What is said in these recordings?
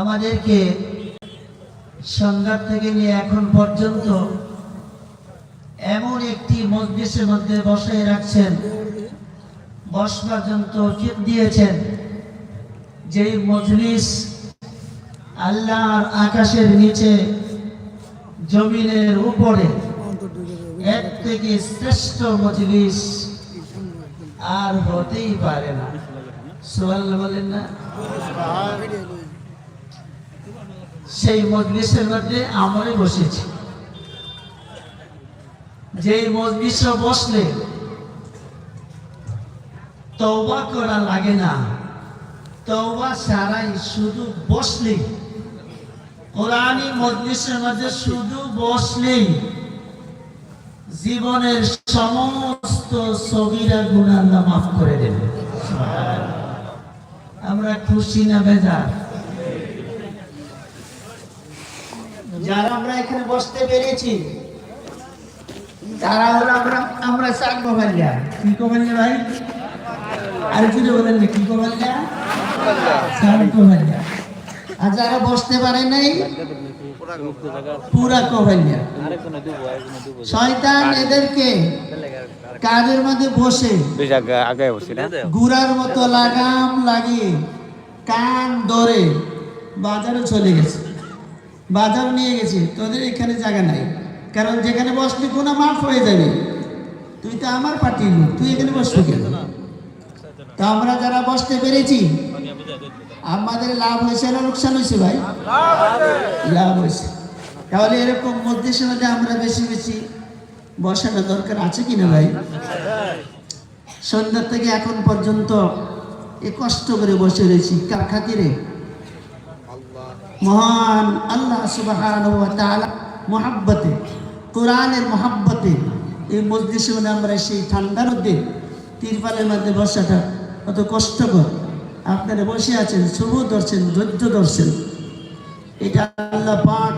আমাদেরকে সংঘাত থেকে নিয়ে এখন পর্যন্ত এমন একটি মজলিসের মধ্যে বসায় রাখছেন, বসবার জন্য তৌফিক দিয়েছেন, যেই মজলিস আল্লাহর আকাশের নিচে, জমিনের উপরে এক থেকে শ্রেষ্ঠ মজলিস আর হতেই পারে না। সেই মজলিসের মধ্যে আমরাই বসেছি। যেই মজলিসে বসলে তওবা করা লাগে না। তওবা সারাই শুধু বসলেই কোরআনী মজলিসের মধ্যে শুধু বসলেই জীবনের সমস্ত সগিরা গুণা আল্লাহ মাফ করে দেবে। আমরা খুশি না বেজার? যারা আমরা এখানে বসতে পেরেছি তারা হলো আমরা আমরা চার কমালিয়া কি কমালিয়া ভাই? আর যদি বলেন না কি কমালিয়া চার কমালিয়া আর যারা বসতে পারে নাই পুরা কমালিয়া শয়তান এদেরকে কাজের মধ্যে বসে? গুড়ার মতো লাগাম লাগিয়ে কান ধরে বাজারে চলে গেছে। বাজার নিয়ে গেছে। তোদের এখানে জায়গা নাই। কারণ যেখানে বসলে কোনো মাফ হয়ে যাবে। তুই তো আমার পার্টির লোক। তুই এখানে বসবি কেন? তো আমরা যারা বসতে পেরেছি আমাদের লাভ হয়েছে না লোকসান হয়েছে ভাই? লাভ হয়েছে। তাহলে এরকম মধ্যে মধ্যে আমরা বেশি বেশি বসানো দরকার আছে কিনা ভাই? সন্ধ্যা থেকে এখন পর্যন্ত এ কষ্ট করে বসে রয়েছি। কার খাতিরে? মহান আল্লাহ সুবাহান মহাব্বতে, কোরআনের মহাব্বতে এই মসজিদে মানে আমরা সেই ঠান্ডার মধ্যে তিরপালের মধ্যে বসাটা কত কষ্টকর। আপনারা বসে আছেন শুভ ধরছেন ধৈর্য ধরছেন। এটা আল্লাহ পাক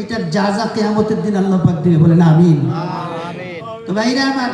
এটার যা যা কেয়ামতের দিন আল্লাহ পাক দিবে বলেন আমিন। তো ভাইরা আমার